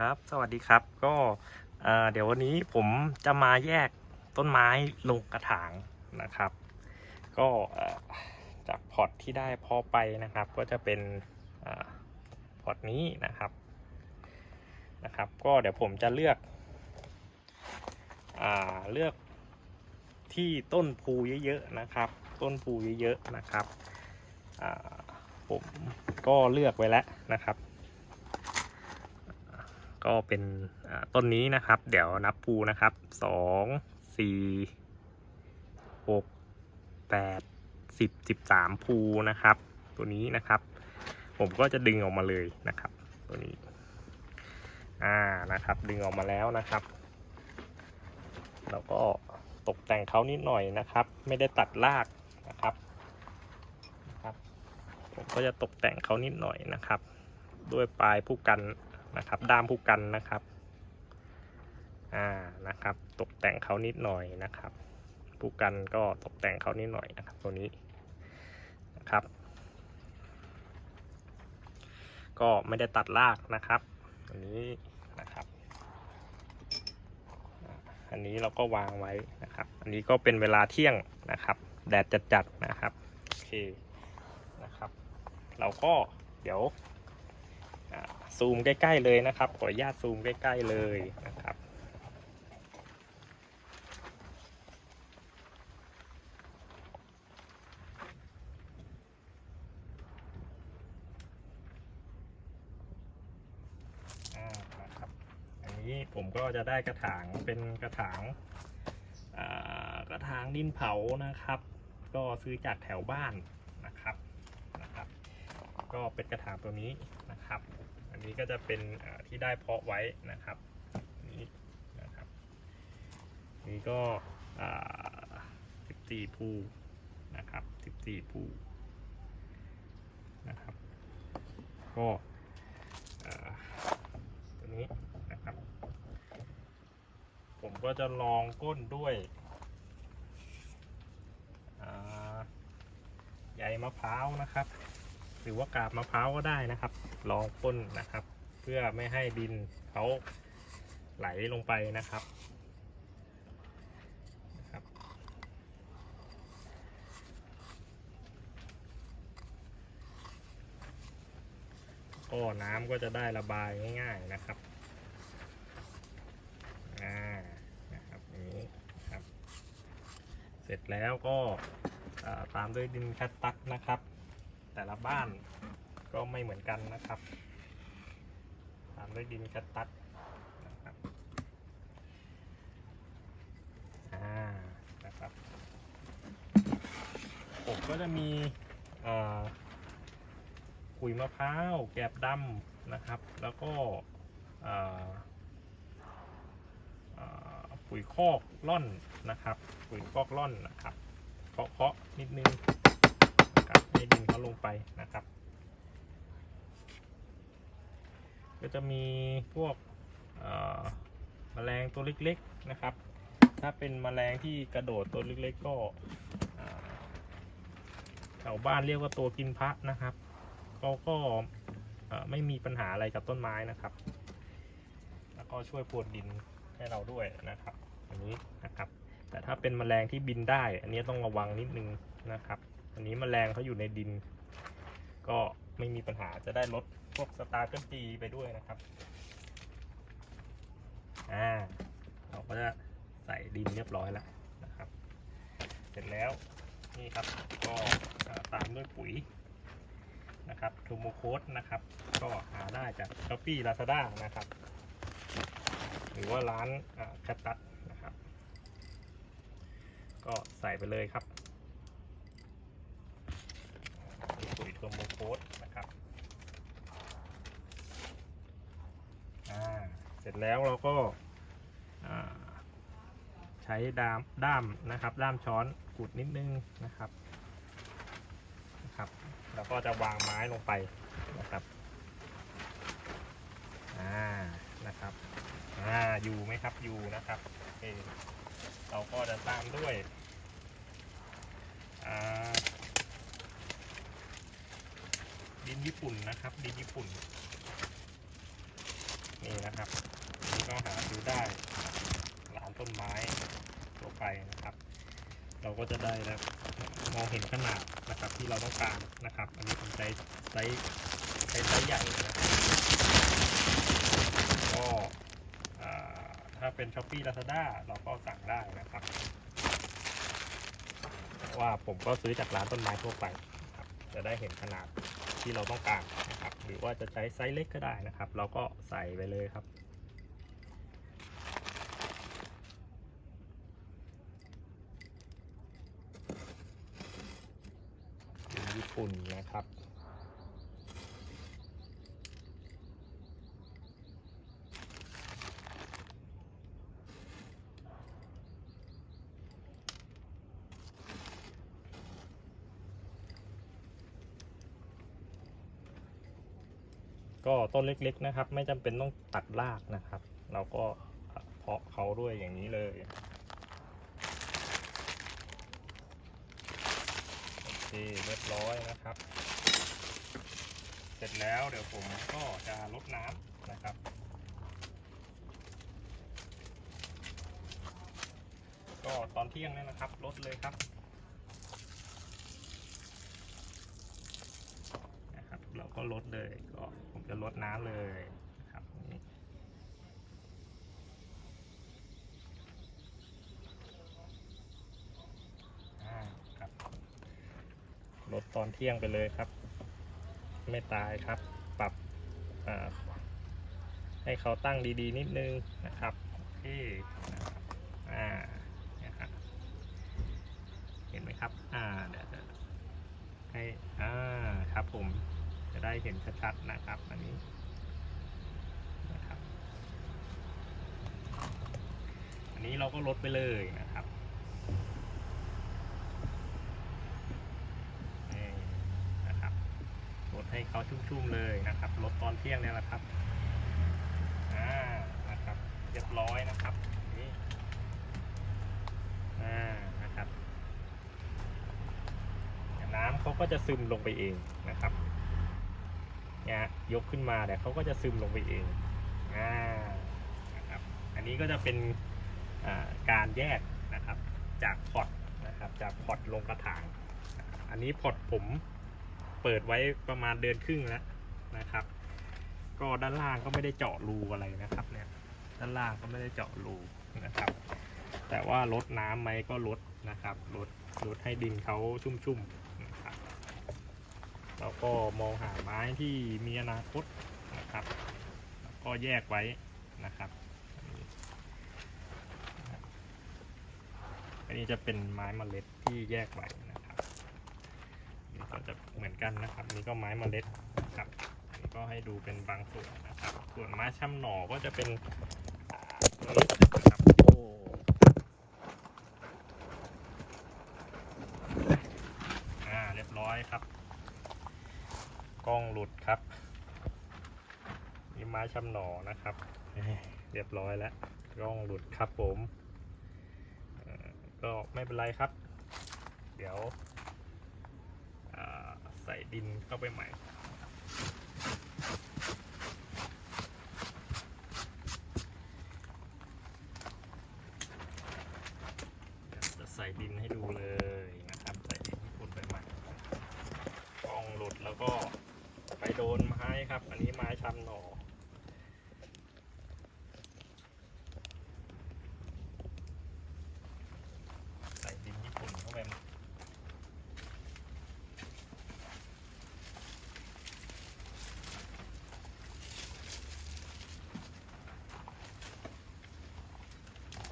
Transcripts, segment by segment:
ครับ สวัสดีครับ ก็เดี๋ยววันนี้ผมจะมาแยกต้นไม้ลงกระถางนะครับ ก็จากพอร์ตที่ได้พอไปนะครับ ก็จะเป็นอพอร์ตนี้นะครับนะครับ ก็เดี๋ยวผมจะเลือกอเลือกที่ต้นภูเยอะๆนะครับ ต้นภูเยอะๆนะครับผมก็เลือกไว้แล้วนะครับ ก็เป็นต้นนี้นะครับ เดี๋ยวนับภูนะครับสองสี่หกแปดสิบสิบสามภูนะครับ ตัวนี้นะครับ ผมก็จะดึงออกมาเลยนะครับ ตัวนี้อ่านะครับดึงออกมาแล้วนะครับ แล้วก็ตกแต่งเขานิดหน่อยนะครับ ไม่ได้ตัดรากนะครับนะครับ ผมก็จะตกแต่งเขานิดหน่อยนะครับ ด้วยปลายผู้กัน นะครับ ด้ามผู้กันนะครับ อ่านะครับ ตกแต่งเขานิดหน่อยนะครับ ผู้กันก็ตกแต่งเขานิดหน่อยนะครับ ตัวนี้นะครับ ก็ไม่ได้ตัดรากนะครับอันนี้นะครับอันนี้เราก็วางไว้นะครับ อันนี้ก็เป็นเวลาเที่ยงนะครับ แดดจัดๆนะครับ โอเคนะครับ เราก็เดี๋ยว ซูมใกล้ๆเลยนะครับ ขออนุญาตซูมใกล้ๆเลยนะครับอันนี้ผมก็จะได้กระถางเป็นกระถางากระถางดินเผานะครับ ก็ซื้อจากแถวบ้านนะครับนะครับ ก็เป็นกระถางตัวนี้นะครับ นี้ก็จะเป็นที่ได้เพาะไว้นะครับนนี้นะครับนี่ก็สิบสี่า14ภูนะครับสิบสี่14ภูนะครับก็ตัวนี้นะครับ ผมก็จะลองก้นด้วยใยมะพร้าวนะครับ หรือว่ากาบมะพร้าวก็ได้นะครับ ลองก้นนะครับ เพื่อไม่ให้ดินเขาไหลลงไปนะครับก็น้ำก็จะได้ระบายง่าย ๆนะครับอ่านะครับอย่างนี้ครับ เสร็จแล้วก็ตามด้วยดินแคตตัสนะครับ แต่ละบ้านก็ไม่เหมือนกันนะครับตามด้วยดินแคตตัสนะครับอ่านะครับผมก็จะมีขุยมะพร้าวแกบดำนะครับ แล้วก็ปุ๋ยคอกล่อนนะครับ ปุ๋ยคอกล่อนนะครับเคาะเคาะๆนิดนึง ให้ดินเขาลงไปนะครับ ก็จะมีพวกเอ่อแมลงตัวเล็กๆนะครับ ถ้าเป็นแมลงที่กระโดดตัวเล็กๆก็แถวบ้านเรียกว่าตัวกินพระนะครับเขาก็ไม่มีปัญหาอะไรกับต้นไม้นะครับ แล้วก็ช่วยพรวนดินให้เราด้วยนะครับ อันนี้นะครับ แต่ถ้าเป็นแมลงที่บินได้ อันนี้ต้องระวังนิดนึงนะครับ อันนี้มแมลงเขาอยู่ในดิน ก็ไม่มีปัญหาจะได้ลดพวกสตาร์เกิลจีไปด้วยนะครับ อ่า เราก็จะใส่ดินเรียบร้อยแล้วนะครับ เสร็จแล้วนี่ครับก็ตามด้วยปุ๋ยนะครับทูโมโคสนะครับ ก็หาได้จากช้อปปี้ลาซาด้านะครับ หรือว่าร้านแคตตัสนะครับ ก็ใส่ไปเลยครับ มีปุ๋ย เทอร์โมโคสนะครับเสร็จแล้วเราก็ใช้ดามด้ามนะครับ ด้ามช้อนกุดนิดนึงนะครับนะครับ แล้วก็จะวางไม้ลงไปนะครับอ่านะครับอ่าอยู่ไหมครับอยู่นะครับเเราก็จะตามด้วยอ่า ดินญี่ปุ่นนะครับ ดินญี่ปุ่น นี่นะครับนี่ก็หาดูได้ร้านต้นไม้ทั่วไปนะครับ เราก็จะได้แล้วมองเห็นขนาดนะครับที่เราต้องการนะครับ อันนี้ผมใช้ไซส์ใช้ไซส์ใหญ่นะครับก็ถ้าเป็น s h อ p e e Lazada เราก็สั่งได้นะครับ ว่าผมก็ซื้อจากร้านต้นไม้ทั่วไปจะได้เห็นขนาด ที่เราต้องการนะครับ หรือว่าจะใช้ไซส์เล็กก็ได้นะครับ เราก็ใส่ไปเลยครับ ญี่ปุ่นนะครับ ก็ต้นเล็กๆนะครับ ไม่จำเป็นต้องตัดรากนะครับ เราก็เพาะเขาด้วยอย่างนี้เลยโอเคเรียบร้อยนะครับ เสร็จแล้วเดี๋ยวผมก็จะลดน้ำนะครับก็ตอนเที่ยงนี่นะครับลดเลยครับนะครับ เราก็ลดเลยก็ จะลดน้ำเลยนะครับนี่อ่าครับลดตอนเที่ยงไปเลยครับ ไม่ตายครับ ปรับอ่าให้เขาตั้งดีๆ นิดนึงนะครับโอเคนะครับอ่าเนี่ยครับเห็นไหมครับ อ่าเดี๋ยวจะให้อ่าครับผม จะได้เห็นชัดๆนะครับ อันนี้นะครับ อันนี้เราก็ลดไปเลยนะครับนี่นะครับลดให้เขาชุ่มๆเลยนะครับลดตอนเที่ยงเนี่ยแหละครับอ่านะครับเรียบร้อยนะครับนี่อ่านะครับน้ำเขาก็จะซึมลงไปเองนะครับ นี่ยกขึ้นมาแต่เขาก็จะซึมลงไปเองอ่านะครับอันนี้ก็จะเป็นการแยกนะครับจากพอตนะครับจากพอตลงกระถาง อันนี้พอร์ตผมเปิดไว้ประมาณเดือนครึ่งแล้วนะครับ ก็ด้านล่างก็ไม่ได้เจาะรูอะไรนะครับเนี่ยด้านล่างก็ไม่ได้เจาะรูนะครับ แต่ว่าลดน้ำไหมก็ลดนะครับลดลดให้ดินเขาชุ่มๆ เราก็มองหาไม้ที่มีอนาคตนะครับก็แยกไว้นะครับอันนี้จะเป็นไม้เมล็ดที่แยกไว้นะครับนี่ก็จะเหมือนกันนะครับนี่ก็ไม้เมล็ดนะครับนนี้ก็ให้ดูเป็นบางส่วนนะครับ ส่วนไม้ช่ำหน่อก็จะเป็นตัวนี้นะครับโอ้อ่าเรียบร้อยครับ กล้องหลุดครับนี่ไม้ช่ำหนอนะครับ เรียบร้อยแล้วกล้องหลุดครับผมก็ไม่เป็นไรครับ เดี๋ยวใส่ดินเข้าไปใหม่จะใส่ดินให้ดูเลยนะครับ ใส่ดินที่ขุดไปใหม่กล้องหลุดแล้วก็ ไปโดนไม้ครับ อันนี้ไม้ช้ำหนอใส่ดินญี่ปุ่นเข้าไปมด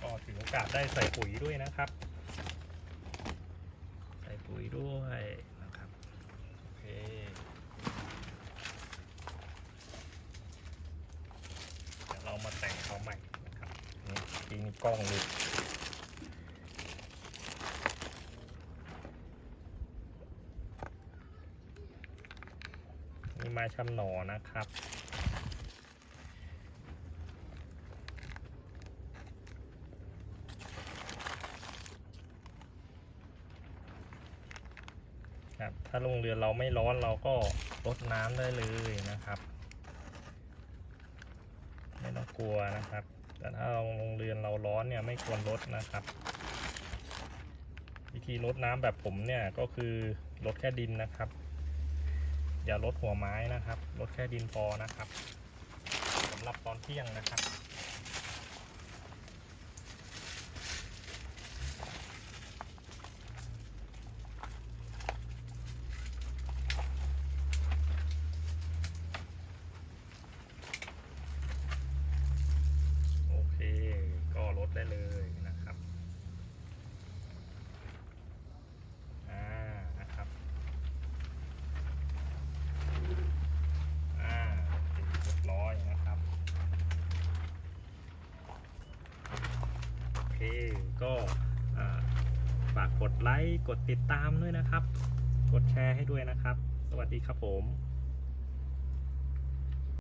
ก็ถือโอกาสได้ใส่ปุ๋ยด้วยนะครับ ใส่ปุ๋ยด้วยนะครับ โอเค เดี๋ยวเรามาแต่งเขาใหม่นะครับ นี่ทีนี้กล้องหลุด ม้ช้ำหนอนะครับ ครับถ้าโรงเรือเราไม่ร้อนเราก็ลดน้ำได้เลยนะครับ ไม่ต้องกลัวนะครับ แต่ถ้าเราโรงเรือนเราร้อนเนี่ยไม่ควรลดนะครับวิธีลดน้ำแบบผมเนี่ยก็คือลดแค่ดินนะครับ อย่าลดหัวไม้นะครับลดแค่ดินพอนะครับสำหรับตอนเที่ยงนะครับ โอเค ก็ลดได้เลยนะครับ อ่า นะครับ อ่าโอเคเรียบร้อยนะครับ โอเค ก็ฝากกดไลค์ กดติดตามด้วยนะครับ กดแชร์ให้ด้วยนะครับ สวัสดีครับผม